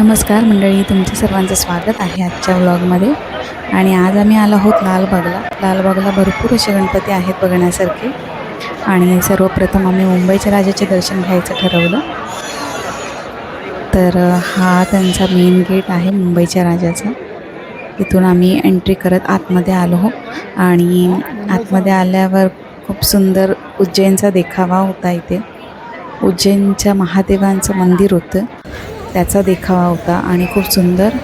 नमस्कार मंडळी तुमचं सर्वांचं स्वागत आहे आजच्या व्लॉगमध्ये आणि आज आम्ही आलो आहोत लालबागला लालबागला भरपूर असे गणपती आहेत बघण्यासारखे. आणि सर्वप्रथम आम्ही मुंबईच्या राजाचे दर्शन घ्यायचं ठरवलं. तर हा त्यांचा मेन गेट आहे मुंबईच्या राजाचा. तिथून आम्ही एंट्री करत आतमध्ये आलो आणि आतमध्ये आल्यावर खूप सुंदर उज्जैनचा देखावा होता इथे. उज्जैनच्या महादेवांचं मंदिर होतं. त्याचा देखावा होता आणि खूप सुंदर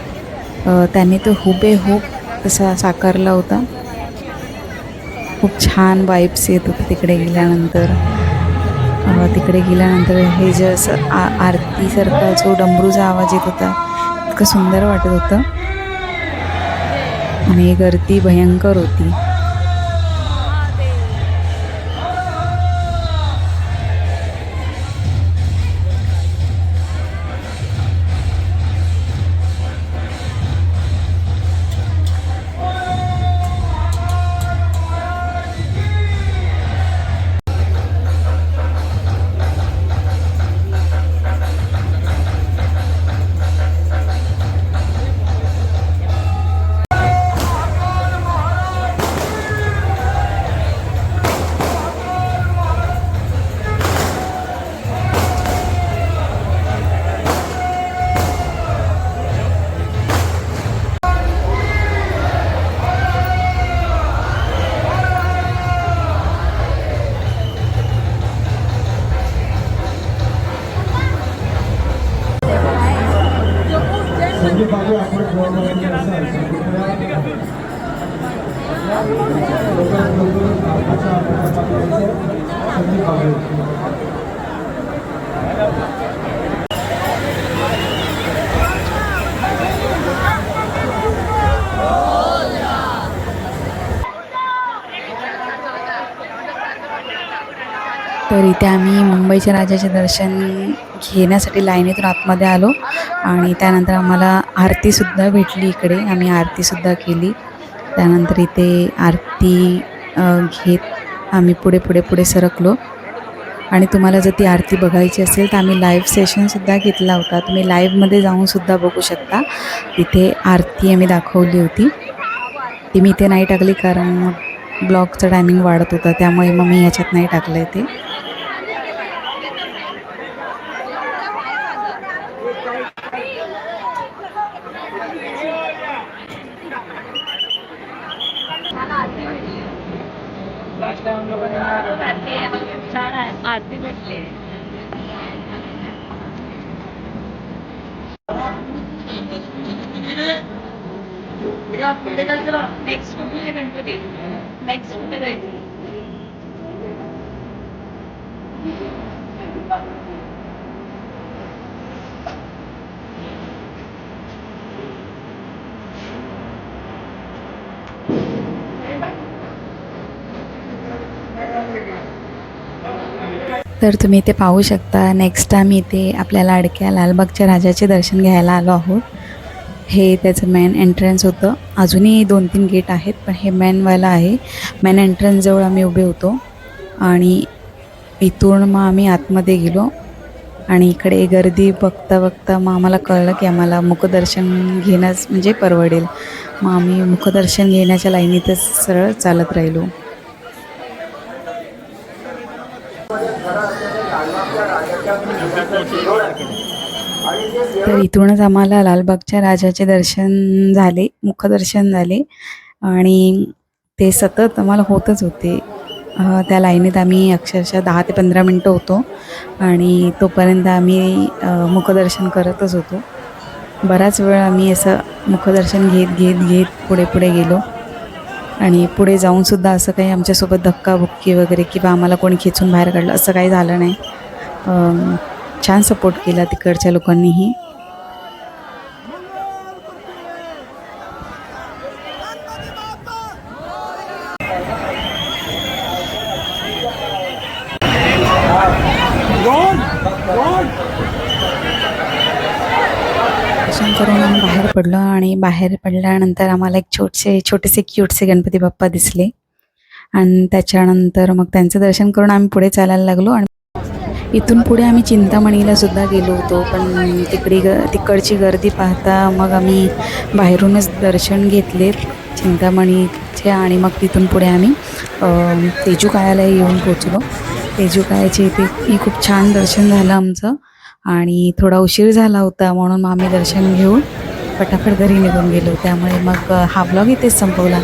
त्याने तो हुबेहूब तसा साकारला होता. खूप छान वाईब्स येत होते तिकडे गेल्यानंतर. तिकडे गेल्यानंतर हे जे असं आ आरतीसारखा जो डमरूचा आवाज येत होता इतकं सुंदर वाटत होतं. आणि गर्दी भयंकर होती. संजय बाबू आपण बाबू तर इथे आम्ही मुंबईच्या राजाचे दर्शन घेण्यासाठी लाईनीतून आतमध्ये आलो. आणि त्यानंतर आम्हाला आरतीसुद्धा भेटली इकडे. आम्ही आरतीसुद्धा केली. त्यानंतर इथे आरती घेत आम्ही पुढे पुढे पुढे सरकलो. आणि तुम्हाला जर ती आरती बघायची असेल तर आम्ही लाईव्ह सेशनसुद्धा घेतला होता. तुम्ही लाईव्हमध्ये जाऊनसुद्धा बघू शकता. तिथे आरती आम्ही दाखवली होती. ती मी इथे नाही टाकली कारण मग टायमिंग वाढत होता. त्यामुळे मग मी ह्याच्यात नाही टाकलं आहे ते. आरती भेटली नेक्स्ट कुठे गणपती. नेक्स्ट कुठे जायचं. तर तुम्ही इथे पाहू शकता नेक्स्ट टाईम इथे आपल्या लाडक्या लालबागच्या राजाचे दर्शन घ्यायला आलो आहोत. हे त्याचं मेन एंट्रन्स होतं. अजूनही दोन तीन गेट आहेत पण हे मेनवाला आहे. मेन एंट्रन्सजवळ आम्ही उभे होतो आणि इथून मग आम्ही आतमध्ये गेलो आणि इकडे गर्दी बघता बघता मग आम्हाला कळलं की आम्हाला मुखदर्शन घेण्यास म्हणजे परवडेल. मग आम्ही मुखदर्शन घेण्याच्या लाईनीतच सरळ चालत राहिलो. तर इथूनच आम्हाला लालबागच्या राजाचे दर्शन झाले मुखदर्शन झाले. आणि ते सतत आम्हाला होतच होते. त्या लाईनीत आम्ही अक्षरशः दहा ते पंधरा मिनटं होतो. आणि तोपर्यंत आम्ही मुखदर्शन करतच होतो. बराच वेळ आम्ही असं मुखदर्शन घेत घेत घेत पुढे पुढे गेलो. आणि पुढे जाऊनसुद्धा असं काही आमच्यासोबत धक्काबुक्की वगैरे किंवा आम्हाला कोणी खेचून बाहेर काढलं असं काही झालं नाही. छान सपोर्ट केला तिकडच्या लोकांनीही. करून आम्ही बाहेर पडलो आणि बाहेर पडल्यानंतर आम्हाला एक छोटसे छोटेसे क्यूटसे गणपती बाप्पा दिसले. आणि त्याच्यानंतर मग त्यांचं दर्शन करून आम्ही पुढे चालायला लागलो आणि इथून पुढे आम्ही चिंतामणीला सुद्धा गेलो होतो पण तिकडे ग तिकडची गर्दी पाहता मग आम्ही बाहेरूनच दर्शन घेतले चिंतामणीचे आणि मग तिथून पुढे आम्ही अ, तेजूकायाला येऊन पोचलो तेजूकायाचे इथे खूप छान दर्शन झालं आमचं आणि थोडा उशीर झाला होता म्हणून मग आम्ही दर्शन घेऊन फटाफट घरी निघून गेलो. त्यामुळे मग हा ब्लॉग इथेच संपवला.